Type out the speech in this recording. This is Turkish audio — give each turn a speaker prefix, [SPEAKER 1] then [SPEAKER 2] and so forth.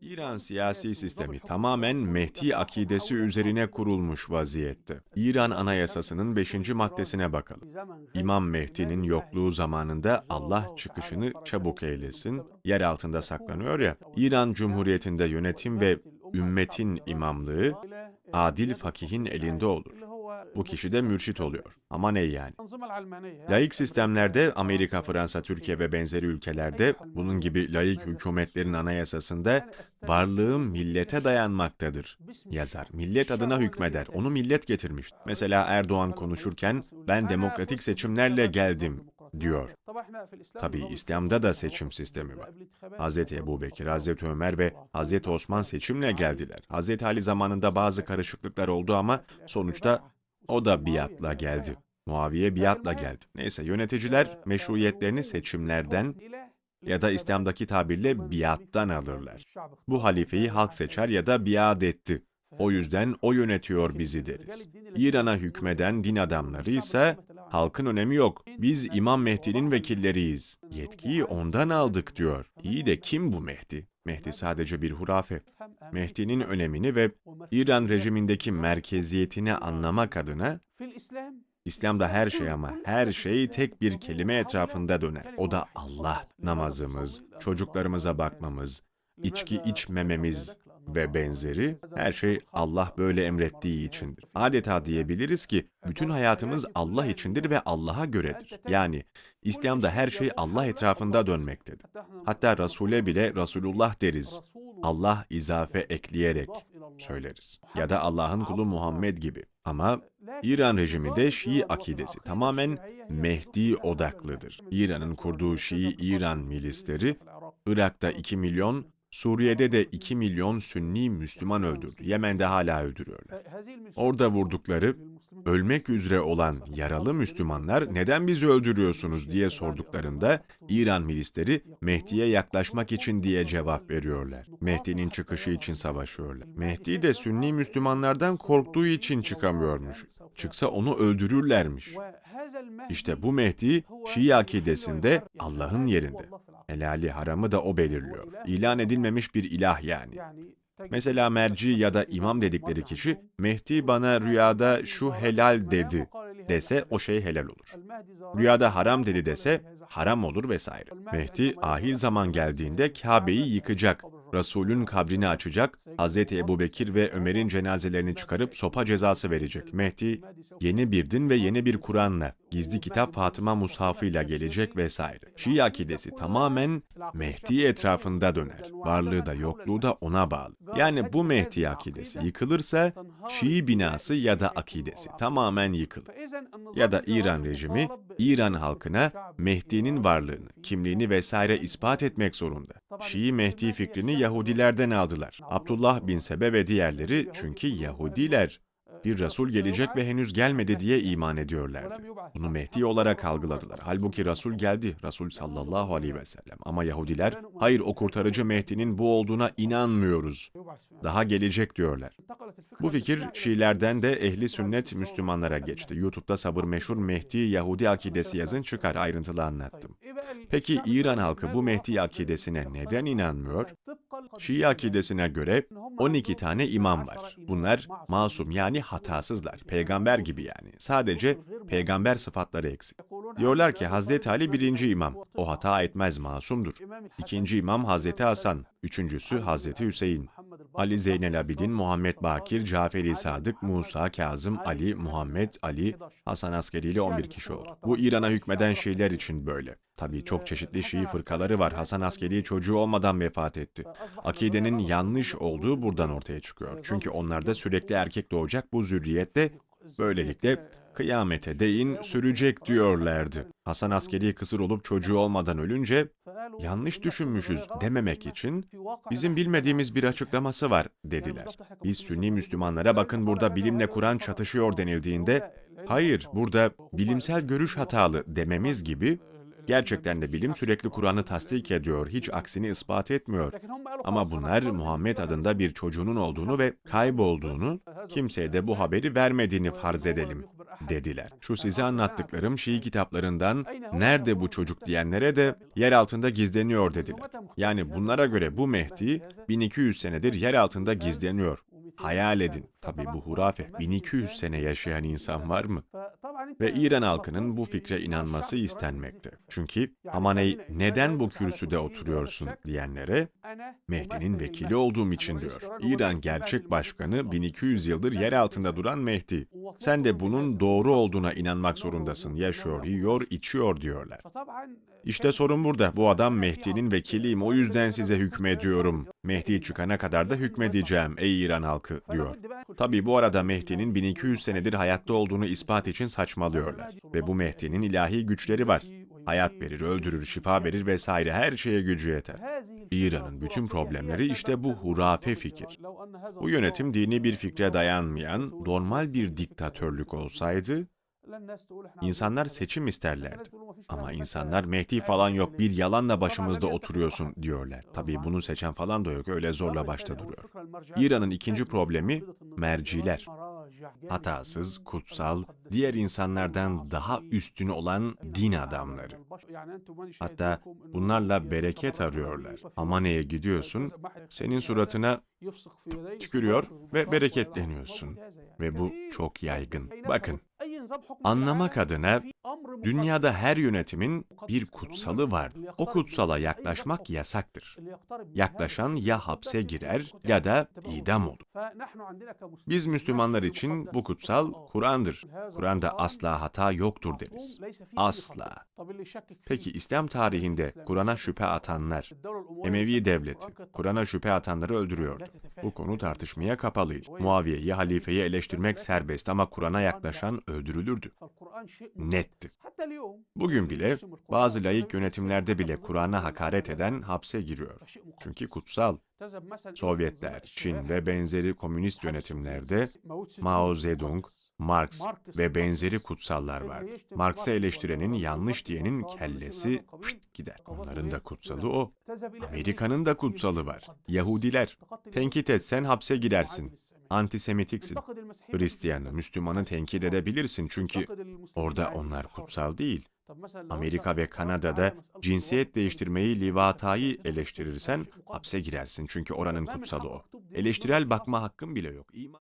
[SPEAKER 1] İran siyasi sistemi tamamen Mehdi akidesi üzerine kurulmuş vaziyette. İran Anayasası'nın 5. maddesine bakalım. İmam Mehdi'nin yokluğu zamanında Allah çıkışını çabuk eylesin. Yer altında saklanıyor ya. İran Cumhuriyeti'nde yönetim ve ümmetin imamlığı adil fakihin elinde olur. Bu kişi de mürşit oluyor. Ama ne yani? Laik sistemlerde Amerika, Fransa, Türkiye ve benzeri ülkelerde bunun gibi laik hükümetlerin anayasasında varlığım millete dayanmaktadır yazar. Millet adına hükmeder. Onu millet getirmiş. Mesela Erdoğan konuşurken ben demokratik seçimlerle geldim diyor. Tabii İslam'da da seçim sistemi var. Hz. Ebu Bekir, Hz. Ömer ve Hz. Osman seçimle geldiler. Hz. Ali zamanında bazı karışıklıklar oldu ama sonuçta o da biatla geldi. Muaviye biatla geldi. Neyse yöneticiler meşruiyetlerini seçimlerden ya da İslam'daki tabirle biattan alırlar. Bu halifeyi halk seçer ya da biat etti. O yüzden o yönetiyor bizi deriz. İran'a hükmeden din adamları ise halkın önemi yok. Biz İmam Mehdi'nin vekilleriyiz. Yetkiyi ondan aldık diyor. İyi de kim bu Mehdi? Mehdi sadece bir hurafe. Mehdi'nin önemini ve İran rejimindeki merkeziyetini anlamak adına İslam'da her şey ama her şey tek bir kelime etrafında döner. O da Allah. Namazımız, çocuklarımıza bakmamız, içki içmememiz ve benzeri her şey Allah böyle emrettiği içindir. Adeta diyebiliriz ki bütün hayatımız Allah içindir ve Allah'a göredir. Yani İslam'da her şey Allah etrafında dönmektedir. Hatta Resul'e bile Resulullah deriz. Allah izafe ekleyerek söyleriz. Ya da Allah'ın kulu Muhammed gibi. Ama İran rejiminde Şii akidesi tamamen Mehdi odaklıdır. İran'ın kurduğu Şii İran milisleri Irak'ta 2 milyon, Suriye'de de 2 milyon Sünni Müslüman öldürdü. Yemen'de hala öldürüyorlar. Orada vurdukları, ölmek üzere olan yaralı Müslümanlar neden bizi öldürüyorsunuz diye sorduklarında İran milisleri Mehdi'ye yaklaşmak için diye cevap veriyorlar. Mehdi'nin çıkışı için savaşıyorlar. Mehdi de Sünni Müslümanlardan korktuğu için çıkamıyormuş. Çıksa onu öldürürlermiş. İşte bu Mehdi Şii akidesinde Allah'ın yerinde. Helali haramı da o belirliyor. İlan edilmemiş bir ilah yani. Mesela merci ya da imam dedikleri kişi Mehdi bana rüyada şu helal dedi dese o şey helal olur. Rüyada haram dedi dese haram olur vesaire. Mehdi ahir zaman geldiğinde Kabe'yi yıkacak, Resulün kabrini açacak, Hz. Ebu Bekir ve Ömer'in cenazelerini çıkarıp sopa cezası verecek. Mehdi yeni bir din ve yeni bir Kur'an'la, gizli kitap Fatıma Mushafı'yla gelecek vesaire. Şii akidesi tamamen Mehdi etrafında döner. Varlığı da yokluğu da ona bağlı. Yani bu Mehdi akidesi yıkılırsa Şii binası ya da akidesi tamamen yıkılır. Ya da İran rejimi İran halkına Mehdi'nin varlığını, kimliğini vesaire ispat etmek zorunda. Şii Mehdi fikrini Yahudilerden aldılar. Abdullah bin Sebe ve diğerleri çünkü Yahudiler bir Resul gelecek ve henüz gelmedi diye iman ediyorlardı. Bunu Mehdi olarak algıladılar. Halbuki Resul geldi, Resul sallallahu aleyhi ve sellem. Ama Yahudiler, hayır o kurtarıcı Mehdi'nin bu olduğuna inanmıyoruz. Daha gelecek diyorlar. Bu fikir Şiilerden de ehli sünnet Müslümanlara geçti. YouTube'da sabır meşhur Mehdi Yahudi akidesi yazın çıkar ayrıntılı anlattım. Peki İran halkı bu Mehdi akidesine neden inanmıyor? Şii akidesine göre 12 tane imam var. Bunlar masum yani hatasızlar. Peygamber gibi yani. Sadece peygamber sıfatları eksik. Diyorlar ki Hazreti Ali birinci imam. O hata etmez masumdur. İkinci imam Hazreti Hasan. Üçüncüsü Hazreti Hüseyin. Ali Zeynel Abidin, Muhammed Bakir, Caferi Sadık, Musa, Kazım, Ali, Muhammed, Ali, Hasan Askeri ile 11 kişi oldu. Bu İran'a hükmeden Şiiler için böyle. Tabii çok çeşitli Şii fırkaları var. Hasan Askeri çocuğu olmadan vefat etti. Akidenin yanlış olduğu buradan ortaya çıkıyor. Çünkü onlarda sürekli erkek doğacak bu zürriyette böylelikle kıyamete değin sürecek diyorlardı. Hasan askeri kısır olup çocuğu olmadan ölünce yanlış düşünmüşüz dememek için bizim bilmediğimiz bir açıklaması var dediler. Biz Sünni Müslümanlara bakın burada bilimle Kur'an çatışıyor denildiğinde hayır burada bilimsel görüş hatalı dememiz gibi Gerçekten de bilim sürekli Kur'an'ı tasdik ediyor, hiç aksini ispat etmiyor. Ama bunlar Muhammed adında bir çocuğunun olduğunu ve kaybolduğunu, kimseye de bu haberi vermediğini farz edelim. Dediler. Şu size anlattıklarım Şii kitaplarından nerede bu çocuk diyenlere de yer altında gizleniyor dediler. Yani bunlara göre bu Mehdi 1200 senedir yer altında gizleniyor. Hayal edin. Tabi bu hurafe. 1200 sene yaşayan insan var mı? Ve İran halkının bu fikre inanması istenmekte. Çünkü Hamaney neden bu kürsüde oturuyorsun diyenlere Mehdi'nin vekili olduğum için diyor. İran gerçek başkanı 1200 yıldır yer altında duran Mehdi. Sen de bunun doğru olduğuna inanmak zorundasın. Yaşıyor, yiyor, içiyor diyorlar. İşte sorun burada. Bu adam Mehdi'nin vekiliyim. O yüzden size hükmediyorum. Mehdi çıkana kadar da hükmedeceğim ey İran halkı diyor. Tabi bu arada Mehdi'nin 1200 senedir hayatta olduğunu ispat için saçmalıyorlar. Ve bu Mehdi'nin ilahi güçleri var. Hayat verir, öldürür, şifa verir vesaire her şeye gücü yeter. İran'ın bütün problemleri işte bu hurafe fikir. Bu yönetim dini bir fikre dayanmayan normal bir diktatörlük olsaydı insanlar seçim isterlerdi. Ama insanlar Mehdi falan yok bir yalanla başımızda oturuyorsun diyorlar. Tabii bunu seçen falan da yok öyle zorla başta duruyor. İran'ın ikinci problemi merciler. Hatasız, kutsal, diğer insanlardan daha üstün olan din adamları. Hatta bunlarla bereket arıyorlar. Amaneye gidiyorsun, senin suratına tükürüyor ve bereketleniyorsun. Ve bu çok yaygın. Bakın, anlamak adına dünyada her yönetimin bir kutsalı var. O kutsala yaklaşmak yasaktır. Yaklaşan ya hapse girer ya da idam olur. Biz Müslümanlar için bu kutsal Kur'an'dır. Kur'an'da asla hata yoktur deriz. Asla. Peki İslam tarihinde Kur'an'a şüphe atanlar, Emevi devleti Kur'an'a şüphe atanları öldürüyordu. Bu konu tartışmaya kapalıydı. Muaviye'yi, halifeyi eleştirmek serbest ama Kur'an'a yaklaşan öldürülürdü. Netti. Bugün bile bazı layık yönetimlerde bile Kur'an'a hakaret eden hapse giriyor. Çünkü kutsal. Sovyetler, Çin ve benzeri komünist yönetimlerde Mao Zedong, Marx ve benzeri kutsallar vardı. Marx'ı eleştirenin yanlış diyenin kellesi fırt gider. Onların da kutsalı o. Amerika'nın da kutsalı var. Yahudiler. Tenkit etsen hapse girersin. Antisemitiksin. Hristiyanı, Müslümanı tenkit edebilirsin çünkü orada onlar kutsal değil. Amerika ve Kanada'da cinsiyet değiştirmeyi, livatayı eleştirirsen hapse girersin çünkü oranın kutsalı o. Eleştirel bakma hakkın bile yok.